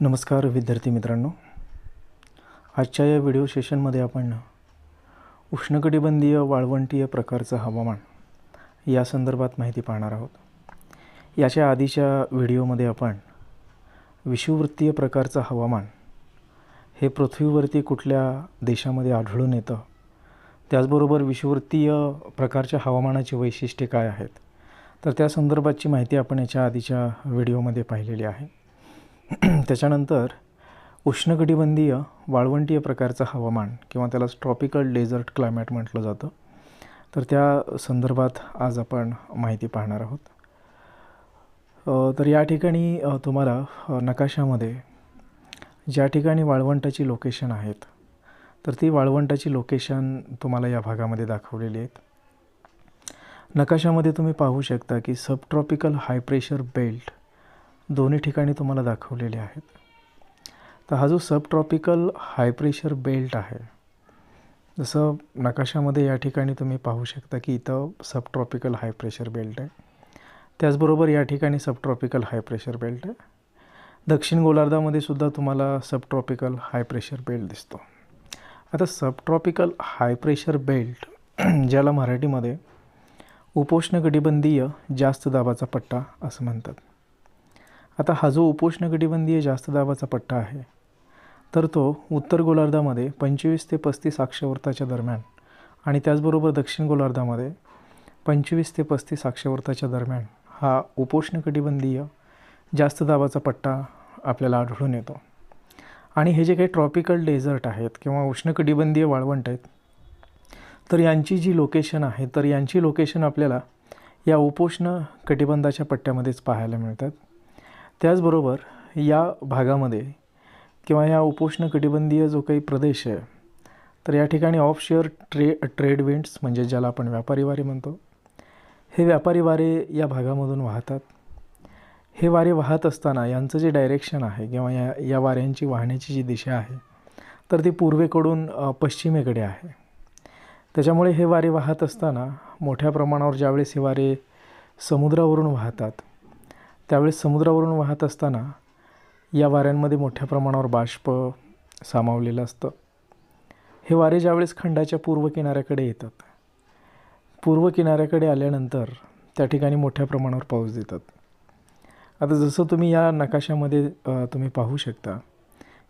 नमस्कार विद्यार्थी मित्रांनो. आजच्या या व्हिडिओ सेशनमध्ये आपण उष्णकटिबंधीय वाळवंटीय प्रकारचं हवामान या संदर्भात माहिती पाहणार आहोत. याच्या आधीच्या व्हिडिओमध्ये आपण विषुववृत्तीय प्रकारचं हवामान हे पृथ्वीवरती कुठल्या देशामध्ये आढळून येतं? त्याचबरोबर विषुववृत्तीय प्रकारच्या हवामानाची वैशिष्ट्ये काय आहेत? तर त्या संदर्भातची माहिती आपण याच्या आधीच्या व्हिडिओमध्ये पाहिलेली आहे. त्याच्यानंतर उष्णकटिबंधीय वाळवंटीय प्रकारचं हवामान किंवा त्याला ट्रॉपिकल डेझर्ट क्लायमॅट म्हटलं जातं. तर त्या संदर्भात आज आपण माहिती पाहणार आहोत. तर या ठिकाणी तुम्हाला नकाशामध्ये ज्या ठिकाणी वाळवंटाची लोकेशन आहेत तर ती वाळवंटाची लोकेशन तुम्हाला या भागामध्ये दाखवलेली आहेत. नकाशामध्ये तुम्ही पाहू शकता की सबट्रॉपिकल हाय प्रेशर बेल्ट दोन्ही ठिकाणी तुम्हाला दाखवलेले आहेत. तर हा जो सबट्रॉपिकल हाय प्रेशर बेल्ट आहे जसं नकाशामध्ये या ठिकाणी तुम्ही पाहू शकता की इथं सबट्रॉपिकल हाय प्रेशर बेल्ट आहे. त्याचबरोबर या ठिकाणी सबट्रॉपिकल हाय प्रेशर बेल्ट आहे. दक्षिण गोलार्धामध्ये सुद्धा तुम्हाला सबट्रॉपिकल हाय प्रेशर बेल्ट दिसतो. आता सबट्रॉपिकल हाय प्रेशर बेल्ट ज्याला मराठीमध्ये उपोष्णकटिबंधीय जास्त दाबाचा पट्टा असं म्हणतात. आता हा जो उपोष्णकटिबंधीय जास्त दाबाचा पट्टा आहे तर तो उत्तर गोलार्धामध्ये पंचवीस ते पस्तीस अक्षवर्ताच्या दरम्यान आणि त्याचबरोबर दक्षिण गोलार्धामध्ये पंचवीस ते पस्तीस अक्षवर्ताच्या दरम्यान हा उपोष्णकटिबंधीय जास्त दाबाचा पट्टा आपल्याला आढळून येतो. आणि हे जे काही ट्रॉपिकल डेझर्ट आहेत किंवा उष्णकटिबंधीय वाळवंट आहेत तर यांची जी लोकेशन आहे तर यांची लोकेशन आपल्याला या उपोष्ण कटिबंधाच्या पट्ट्यामध्येच पाहायला मिळतात. त्याचबरोबर या भागामध्ये किंवा या उपोष्ण कटिबंधीय जो काही प्रदेश आहे तर या ठिकाणी ऑफशोअर ट्रे ट्रेड विंड्स म्हणजे ज्याला आपण व्यापारी वारे म्हणतो हे व्यापारी वारे या भागामधून वाहतात. हे वारे वाहत असताना यांचं जे डायरेक्शन आहे किंवा या या वाऱ्यांची वाहण्याची जी दिशा आहे तर ती पूर्वेकडून पश्चिमेकडे आहे. त्याच्यामुळे हे वारे वाहत असताना मोठ्या प्रमाणावर ज्यावेळेस हे वारे समुद्रावरून वाहतात त्यावेळेस समुद्रावरून वाहत असताना या वाऱ्यांमध्ये मोठ्या प्रमाणावर बाष्प सामावलेलं असतं. हे वारे ज्यावेळेस खंडाच्या पूर्व किनाऱ्याकडे येतात पूर्व किनाऱ्याकडे आल्यानंतर त्या ठिकाणी मोठ्या प्रमाणावर पाऊस देतात. आता जसं तुम्ही या नकाशामध्ये तुम्ही पाहू शकता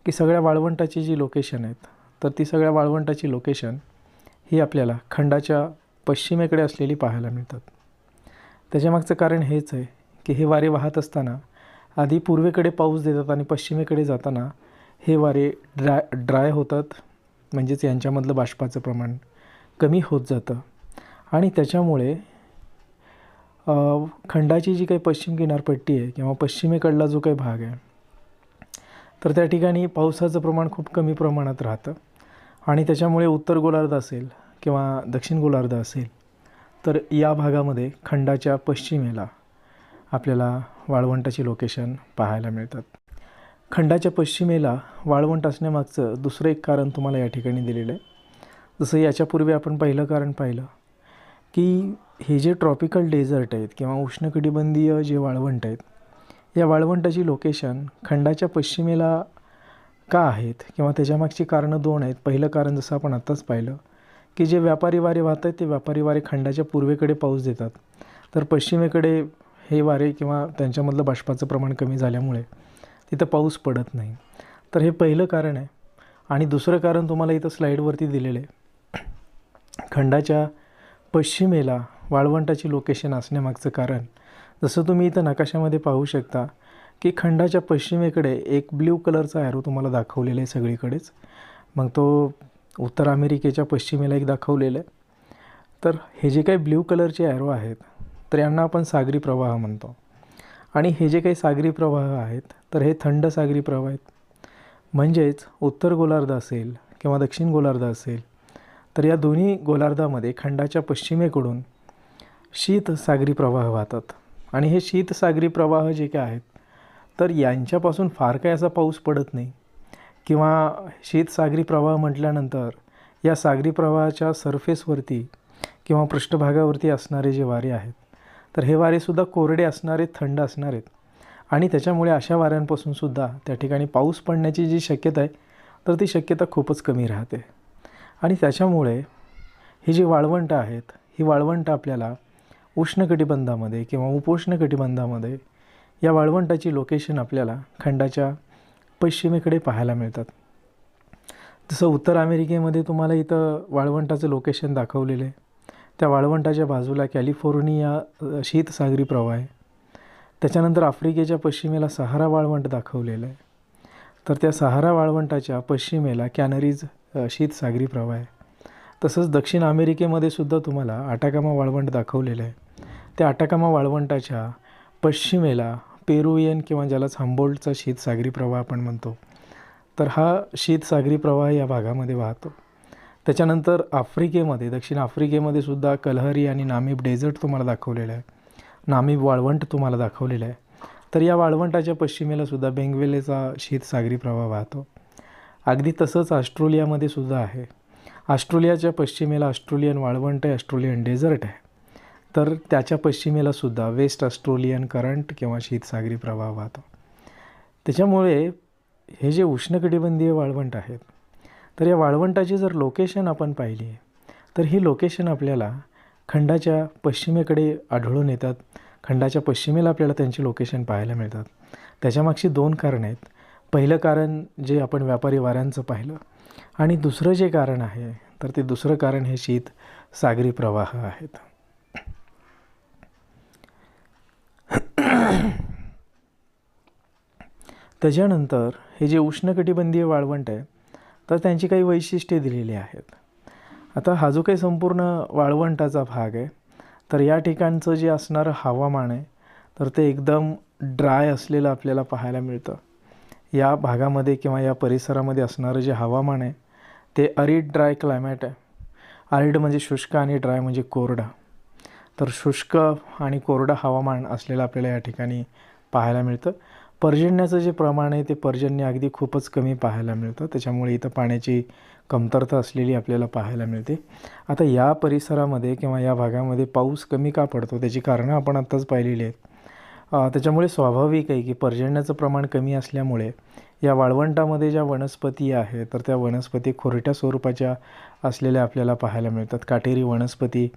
की सगळ्या वाळवंटाची जी लोकेशन आहेत तर ती सगळ्या वाळवंटाची लोकेशन ही आपल्याला खंडाच्या पश्चिमेकडे असलेली पाहायला मिळतात. त्याच्यामागचं कारण हेच आहे की हे वारे वाहत असताना आधी पूर्वेकडे पाऊस देतात आणि पश्चिमेकडे जाताना हे वारे ड्राय ड्राय होतात म्हणजेच यांच्यामधलं बाष्पाचं प्रमाण कमी होत जातं. आणि त्याच्यामुळे खंडाची जी काही पश्चिम किनारपट्टी आहे किंवा पश्चिमेकडला जो काही भाग आहे तर त्या ठिकाणी पावसाचं प्रमाण खूप कमी प्रमाणात राहतं. आणि त्याच्यामुळे उत्तर गोलार्ध असेल किंवा दक्षिण गोलार्ध असेल तर या भागामध्ये खंडाच्या पश्चिमेला आपल्याला वाळवंटाची लोकेशन पाहायला मिळतात. खंडाच्या पश्चिमेला वाळवंट असण्यामागचं दुसरं एक कारण तुम्हाला या ठिकाणी दिलेलं आहे. जसं याच्यापूर्वी आपण पहिलं कारण पाहिलं की हे जे ट्रॉपिकल डेझर्ट आहेत किंवा उष्णकटिबंधीय जे वाळवंट आहेत या वाळवंटाची लोकेशन खंडाच्या पश्चिमेला का आहेत किंवा त्याच्यामागची कारणं दोन आहेत? पहिलं कारण जसं आपण आत्ताच पाहिलं की जे व्यापारी वारे वाहत आहेत ते व्यापारी वारे खंडाच्या पूर्वेकडे पाऊस देतात. तर पश्चिमेकडे हे वारे किंवा त्यांच्यामधलं बाष्पाचं प्रमाण कमी झाल्यामुळे तिथं पाऊस पडत नाही. तर हे पहिलं कारण आहे. आणि दुसरं कारण तुम्हाला इथं स्लाईडवरती दिलेलं आहे. खंडाच्या पश्चिमेला वाळवंटाची लोकेशन असण्यामागचं कारण. जसं तुम्ही इथं नकाशामध्ये पाहू शकता की खंडाच्या पश्चिमेकडे एक ब्ल्यू कलरचा ॲरो तुम्हाला दाखवलेला आहे सगळीकडेच. मग तो उत्तर अमेरिकेच्या पश्चिमेला एक दाखवलेला आहे. तर हे जे काही ब्ल्यू कलरचे ॲरो आहेत तर यांना आपण सागरी प्रवाह म्हणतो. आणि हे जे काही सागरी प्रवाह आहेत तर हे थंड सागरी प्रवाह आहेत. म्हणजेच उत्तर गोलार्ध असेल किंवा दक्षिण गोलार्ध असेल तर या दोन्ही गोलार्धामध्ये खंडाच्या पश्चिमेकडून शीत सागरी प्रवाह वाहतात. आणि हे शीत सागरी प्रवाह जे काय आहेत तर यांच्यापासून फार काही असा पाऊस पडत नाही. किंवा शीत सागरी प्रवाह म्हटल्यानंतर या सागरी प्रवाहाच्या सरफेसवरती किंवा पृष्ठभागावरती असणारे जे वारे आहेत तर हे वारेसुद्धा कोरडे असणारे थंड असणार आहेत. आणि त्याच्यामुळे अशा वाऱ्यांपासून सुद्धा त्या ठिकाणी पाऊस पडण्याची जी शक्यता आहे तर ती शक्यता खूपच कमी राहते. आणि त्याच्यामुळे ही जी वाळवंट आहेत ही वाळवंट आपल्याला उष्णकटिबंधामध्ये किंवा उपोष्णकटिबंधामध्ये या वाळवंटाची लोकेशन आपल्याला खंडाच्या पश्चिमेकडे पाहायला मिळतात. जसं उत्तर अमेरिकेमध्ये तुम्हाला इथं वाळवंटाचं लोकेशन दाखवलेलं आहे. त्या वाळवंटाच्या बाजूला कॅलिफोर्निया शीतसागरी प्रवाह आहे. त्याच्यानंतर आफ्रिकेच्या पश्चिमेला सहारा वाळवंट दाखवलेलं आहे. तर त्या सहारा वाळवंटाच्या पश्चिमेला कॅनरीज शीतसागरी प्रवाह आहे. तसंच दक्षिण अमेरिकेमध्ये सुद्धा तुम्हाला आटाकामा वाळवंट दाखवलेलं आहे. त्या आटाकामा वाळवंटाच्या पश्चिमेला पेरुवियन किंवा ज्याला हंबोल्टचा शीतसागरी प्रवाह आपण म्हणतो तर हा शीतसागरी प्रवाह या भागामध्ये वाहतो. त्याच्यानंतर आफ्रिकेमध्ये दक्षिण आफ्रिकेमध्ये सुद्धा कलहरी आणि नामीब डेझर्ट तुम्हाला दाखवलेलं आहे. नामीब वाळवंट तुम्हाला दाखवलेलं आहे. तर या वाळवंटाच्या पश्चिमेला सुद्धा बेंगवेलेचा शीतसागरी प्रवाह वाहतो. अगदी तसंच ऑस्ट्रेलियामध्ये सुद्धा आहे. ऑस्ट्रेलियाच्या पश्चिमेला ऑस्ट्रेलियन वाळवंट आहे ऑस्ट्रेलियन डेझर्ट आहे. तर त्याच्या पश्चिमेला सुद्धा वेस्ट ऑस्ट्रेलियन करंट किंवा शीतसागरी प्रवाह वाहतो. त्याच्यामुळे हे जे उष्णकटिबंधीय वाळवंट आहेत तर या वाळवंटाची जर लोकेशन आपण पाहिली तर ही लोकेशन आपल्याला खंडाच्या पश्चिमेकडे आढळून येतात. खंडाच्या पश्चिमेला आपल्याला त्यांची लोकेशन पाहायला मिळतात. त्याच्यामागची दोन कारणं आहेत. पहिलं कारण जे आपण व्यापारी वाऱ्यांचं पाहिलं आणि दुसरं जे कारण आहे तर ते दुसरं कारण हे शीत सागरी प्रवाह आहेत. त्याच्यानंतर हे जे उष्णकटिबंधीय वाळवंट आहे तर त्यांची काही वैशिष्ट्ये दिलेली आहेत. आता हा जो काही संपूर्ण वाळवंटाचा भाग आहे तर या ठिकाणचं जे असणारं हवामान आहे तर ते एकदम ड्राय असलेलं आपल्याला पाहायला मिळतं. या भागामध्ये किंवा या परिसरामध्ये असणारं जे हवामान आहे ते अरिड ड्राय क्लायमॅट आहे. अरिड म्हणजे शुष्क आणि ड्राय म्हणजे कोरडा. तर शुष्क आणि कोरडं हवामान असलेलं आपल्याला या ठिकाणी पाहायला मिळतं. पर्जन्याचं जे प्रमाण आहे ते पर्जन्य अगदी खूपच कमी पाहायला मिळतं. त्याच्यामुळे इथं पाण्याची कमतरता असलेली आपल्याला पाहायला मिळते. आता या परिसरामध्ये किंवा या भागामध्ये पाऊस कमी का पडतो? त्याची कारणं आपण आत्ताच पाहिलेली आहेत. त्याच्यामुळे स्वाभाविक आहे की पर्जन्याचं प्रमाण कमी असल्यामुळे या वाळवंटामध्ये ज्या वनस्पती आहे तर त्या वनस्पती खोरट्या स्वरूपाच्या असलेल्या आपल्याला पाहायला मिळतात. काटेरी वनस्पती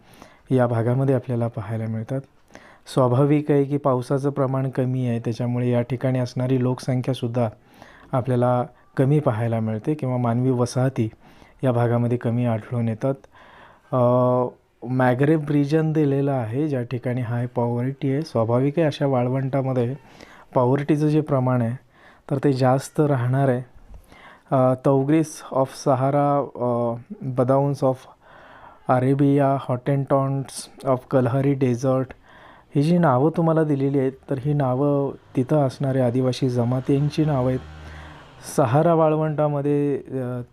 या भागामध्ये आपल्याला पाहायला मिळतात. स्वाभाविक आहे की पावसाचं प्रमाण कमी आहे. त्याच्यामुळे या ठिकाणी असणारी लोकसंख्यासुद्धा आपल्याला कमी पाहायला मिळते किंवा मानवी वसाहती या भागामध्ये कमी आढळून येतात. मॅग्रेब रिजन दिलेलं आहे ज्या ठिकाणी हाय पॉवर्टी आहे. स्वाभाविक आहे अशा वाळवंटामध्ये पॉवर्टीचं जे प्रमाण आहे तर ते जास्त राहणार आहे. Tuaregs of Sahara Bedouins of Arabia Hottentots of Kalahari desert ही जी नावं तुम्हाला दिलेली आहेत तर ही नावं तिथं असणाऱ्या आदिवासी जमातींची नावं आहेत. सहारा वाळवंटामध्ये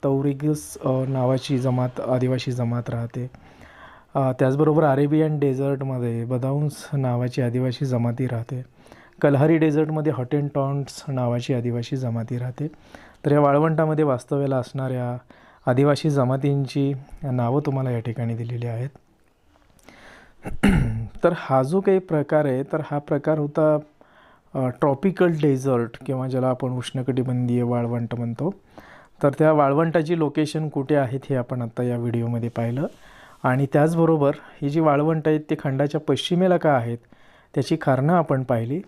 तौरिगस नावाची जमात आदिवासी जमात राहते. त्याचबरोबर अरेबियन डेझर्टमध्ये बदाउन्स नावाची आदिवासी जमाती राहते. कलहरी डेझर्टमध्ये हॉटेंटॉन्ट्स नावाची आदिवासी जमाती राहते. तर या वाळवंटामध्ये वास्तव्याला असणाऱ्या आदिवासी जमातींची नावं तुम्हाला या ठिकाणी दिलेली आहेत. तर हा जो काही प्रकार आहे तर हा प्रकार होता ट्रॉपिकल डेझर्ट किंवा ज्याला आपण उष्णकटिबंधीय वाळवंट म्हणतो. तर त्या वाळवंटाची लोकेशन कुठे आहेत हे आपण आता या व्हिडिओमध्ये पाहिलं. आणि त्याचबरोबर ही जी वाळवंट आहेत ते खंडाच्या पश्चिमेला का आहेत त्याची कारणं आपण पाहिली.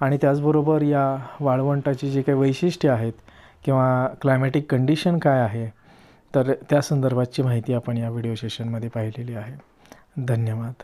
आणि त्याचबरोबर या वाळवंटाची जी काही वैशिष्ट्ये आहेत किंवा क्लायमॅटिक कंडिशन काय आहे तर त्या संदर्भातची माहिती आपण या व्हिडिओ सेशनमध्ये पाहिलेली आहे. धन्यवाद.